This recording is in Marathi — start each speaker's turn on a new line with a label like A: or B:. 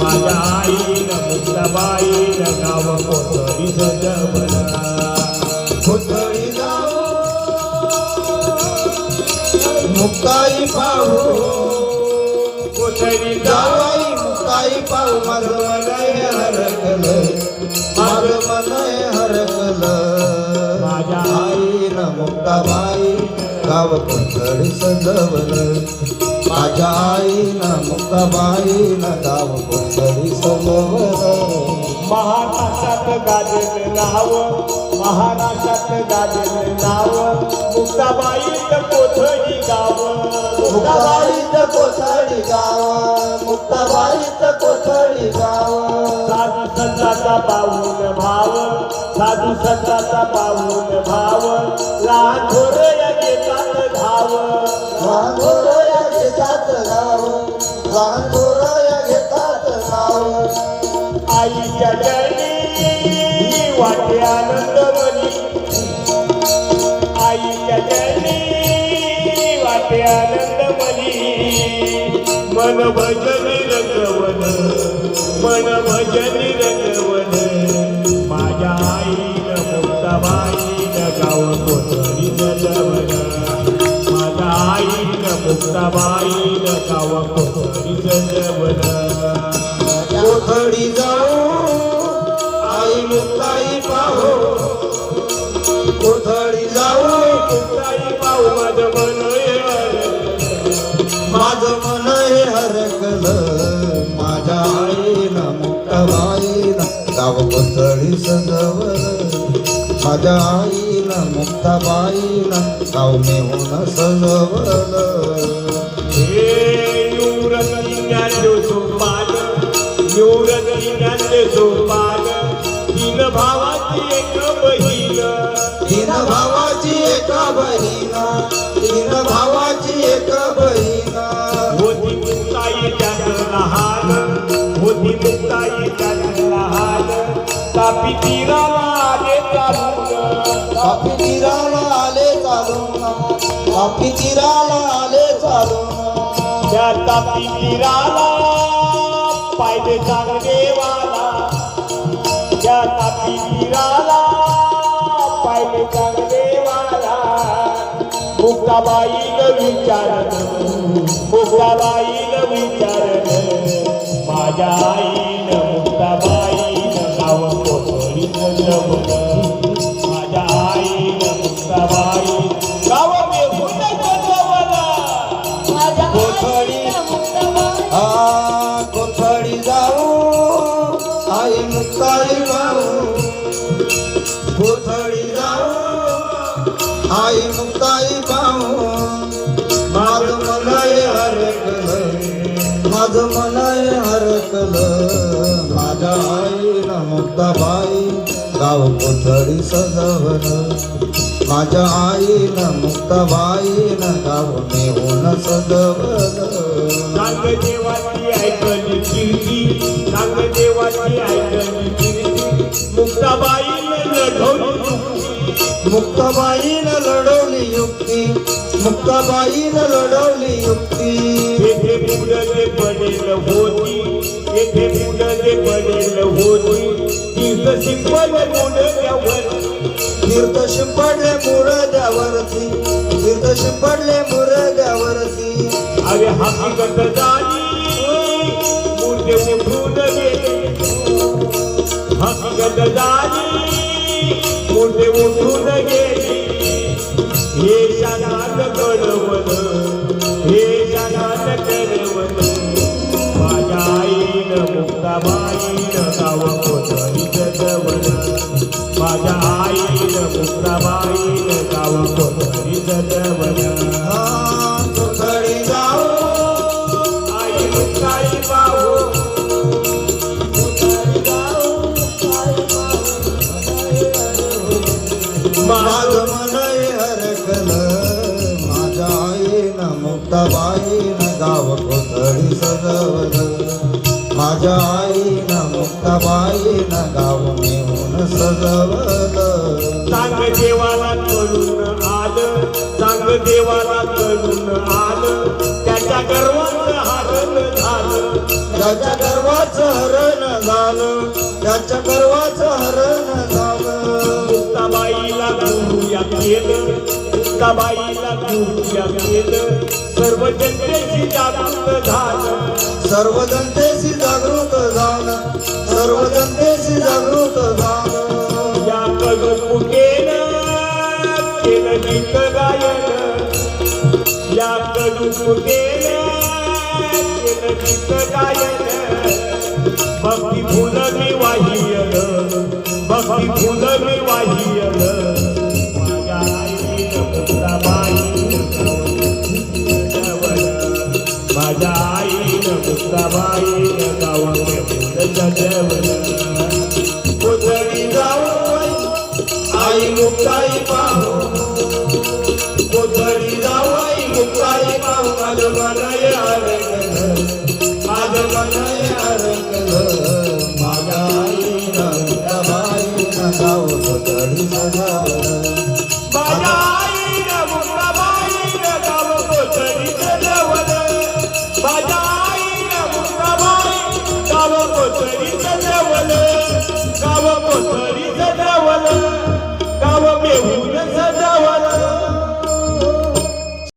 A: माझ्या आईनं गाव कोथळी
B: कोथळी जाऊ मुक्ताई पाहू
A: कोथळी
B: जावाई मुक्ताई पाहू माझं मनय हरकलं माझं मनय हरकलं
A: माझ्या
B: मुक्ताबाई गाव कोथळी सजवलं माझ्या आईनं मुक्ताबाईनं गाव कोथळी सजवलं
A: महाराष्ट्रात गाजल नाव महाराष्ट्रात गाजल नाव. मुक्ताबाईचं कोथळी गाव.
B: मुक्ताबाईचं कोथळी गाव मुक्ताबाईचं कोथळी गाव.
A: साधू संताचा पाहून भाव साधू संताचा पाहून भाव. लहान थोर या घेतात धाव
B: रांगोळ्या घेतात गाव रांगोळ्या घेतात गाव
A: आईच्या वाटे आनंद बनी आईच्या वाटे आनंद बनी मन भजनी रंगवन मन भजनी रंगवन. माझ्या आईनं मुक्ताबाईनं गाव कोथळी कोथळी
B: जाऊ आई मुक्ताई पाहू. कोथळी जाऊ
A: मुक्ताई माझं मन
B: माझं मन हे हरकलं. माझ्या आईला मुक्ताबाईनं गाव कोथळी सजवलं. माझ्या आई मुक्ताबाईनं गाव मेहून सजवलं.
A: हे ज्ञान सोपान ज्ञान सोपान तीन भावाची एक बहीण.
B: तीन भावाची एक बहीण तीन भावाची एक बहीण.
A: होती मुक्ताई त्यात लहान होती मुक्ताई त्यात लहान. तापी तीराला आले चालून.
B: कापी तीराला आले चालून. कापी तीराला आले चालून
A: त्या तापी तीराला पायदे चांगदेवाला त्या तापी तीराला पायदे चांगदेवाला मुक्ताबाईला विचारलं मुक्ताबाईला विचारत माझ्या आईनं मुक्ताबाईनं गाव कोथळी सजवलं
B: माझं मनय हरकलं माझ्या आईनं मुक्ताबाई गाव कोथळी सजवलं माझ्या आईनं मुक्ताबाईनं गाव नेऊन सजवलं
A: सांग देवाची ऐकली कीर्ती सांग देवाची ऐकली कीर्ती. मुक्ताबाईने लढवली
B: मुक्ताबाईनं लढवली युक्ती. मुक्ताबाईनं लढवली युक्ती.
A: येथे पुढं पडेल होती. येथे पुढं पडेल होती. तीर्थ शिकवल मुडद्यावर
B: तीर्थ शिंपडले मुरद्यावरती तीर्थ शिंपडले मुरद्यावरती
A: अरे हकीकत झाली. मूर्ती उठून गेली. हकीकत झाली. मूर्ती उठून
B: माझं मनय हरकलं माझ्या आईनं मुक्ताबाईनं गाव कोथळी सजवलं. माझ्या आईनं मुक्ताबाईनं गाव नेऊन सजवलं.
A: सांग देवाला कळून आलं सांग देवाला कळून आलं त्याच्या गर्वाचं हरण झालं.
B: त्याच्या गर्वाचं हरण झालं त्याच्या गर्वाचं हरण
A: केलं. मुक्ताबाईला गुरुया केलं. सर्व जनतेशी जागृत झालं.
B: सर्व जनतेशी जागृत झालं. सर्व जनतेशी जागृत झालं.
A: या कडुकुटेनं केलं गीत गायन. या कडुकुटेनं केलं गीत गायन. भक्ती फुलं मी वाहियल. भक्ती फुलं मी वाहियल.
B: आई मुक्ताई पाहू. कोथळी जाऊ आई मुक्ताई पाहू. माझं मनय अरकल माझं कोथळी